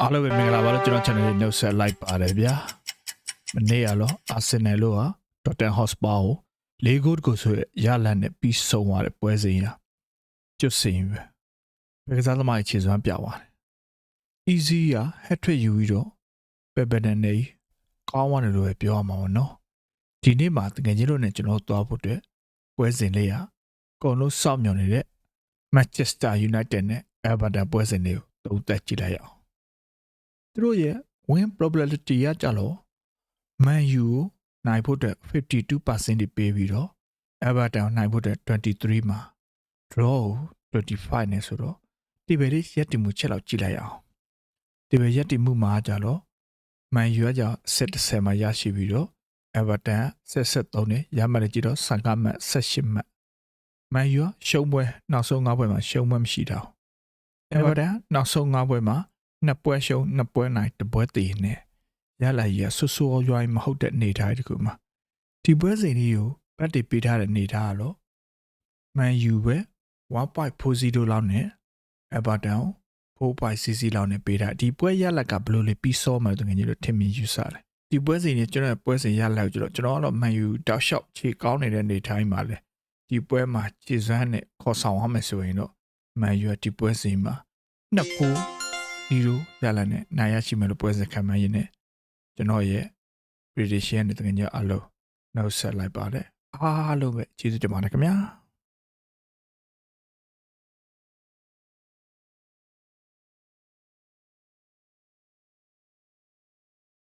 အားလုံးပဲမင်္ဂလာပါလို့ကျွန်တော် channel လေးနှုတ်ဆက်လိုက်ပါတယ်ဗျာမနေ့ကတော့ Arsenal လို့ဟာ Tottenham Hotspur ကို၄ဂိုးတကူဆိုရရလန်နဲ့ပြီးဆုံးသွားတဲ့ပွဲစဉ်ရကျွတ်စင်ပဲဘယ်ကစားသမားကြီးခြေစွမ်းပြသွားတယ် easy က hat trick ယူပြီးတော့ပဲပဲနဲ့နေကောင်းသွားတယ်လို့ပဲပြောရမှာပေါ့နော်ဒီနေ့မှာတကယ်ကြီးလို့နဲ့ကျွန်တော်သွားဖို့အတွက်ပွဲစဉ်လေးကအကုန်လုံးစောင့်မျှော်နေတဲ့ Manchester United နဲ့ Everton ပွဲစဉ်လေးကိုသုံးသပ်ကြည့်လိုက်ရအောင် သူတို့ရဲ့ win probability ကကြလို့ Man U ကိုနိုင်ဖို့အတွက်52%တိပေးပြီးတော့ Everton ကိုနိုင်ဖို့အတွက်23မှာ draw ကို25နဲ့ဆိုတော့ဒီဘယ်လေးရက်တင်မှုချက်လောက်ကြည့်လိုက်အောင်ဒီဘယ်ရက်တင်မှုမှာကြတော့ Man U ကကြောင့်70မှာရရှိပြီးတော့ Everton 73နဲ့ရမှလည်းကြည့်တော့55မှတ်18မှတ် Man U ကရှုံးပွဲနောက်ဆုံး9ပွဲမှာရှုံးမှမရှိတော့ Everton နောက်ဆုံး9ပွဲမှာ နှစ်ပွဲရှုံးနှစ်ပွဲနိုင်တစ်ပွဲတည်နေရလာရဆူဆူရွိုင်းမဟုတ်တဲ့အနေထားတခုမှာဒီပွဲစဉ်လေးကိုဘတ်တီပေးထားတဲ့အနေထားကတော့မန်ယူပဲ1.40လောက်နဲ့အဘာတန် 4.cc လောက်နဲ့ပေးတာဒီပွဲရလက်ကဘယ်လိုလဲပြီးစောမှတကယ်ကြီးလို့ထင်မြင်ယူဆတယ်ဒီပွဲစဉ်ကြီးကျွန်တော်ပွဲစဉ်ရလက်ကိုကျွန်တော်ကျွန်တော်ကတော့မန်ယူတောက်လျှောက်ခြေကောင်းနေတဲ့အနေထားမှာလဲဒီပွဲမှာခြေစွမ်းနဲ့ခေါ်ဆောင်ရမယ်ဆိုရင်တော့မန်ယူကဒီပွဲစဉ်မှာနှစ်ကို ဒီလိုရလာနဲ့နိုင်ရရှိမယ်လို့ပွဲစခံမှန်းရင်းနဲ့ကျွန်တော်ရဲ့ prediction နဲ့တကယ်ကြအလုံးနှုတ်ဆက်လိုက်ပါတယ်အားလုံးပဲကျေးဇူးတင်ပါတယ်ခင်ဗျာ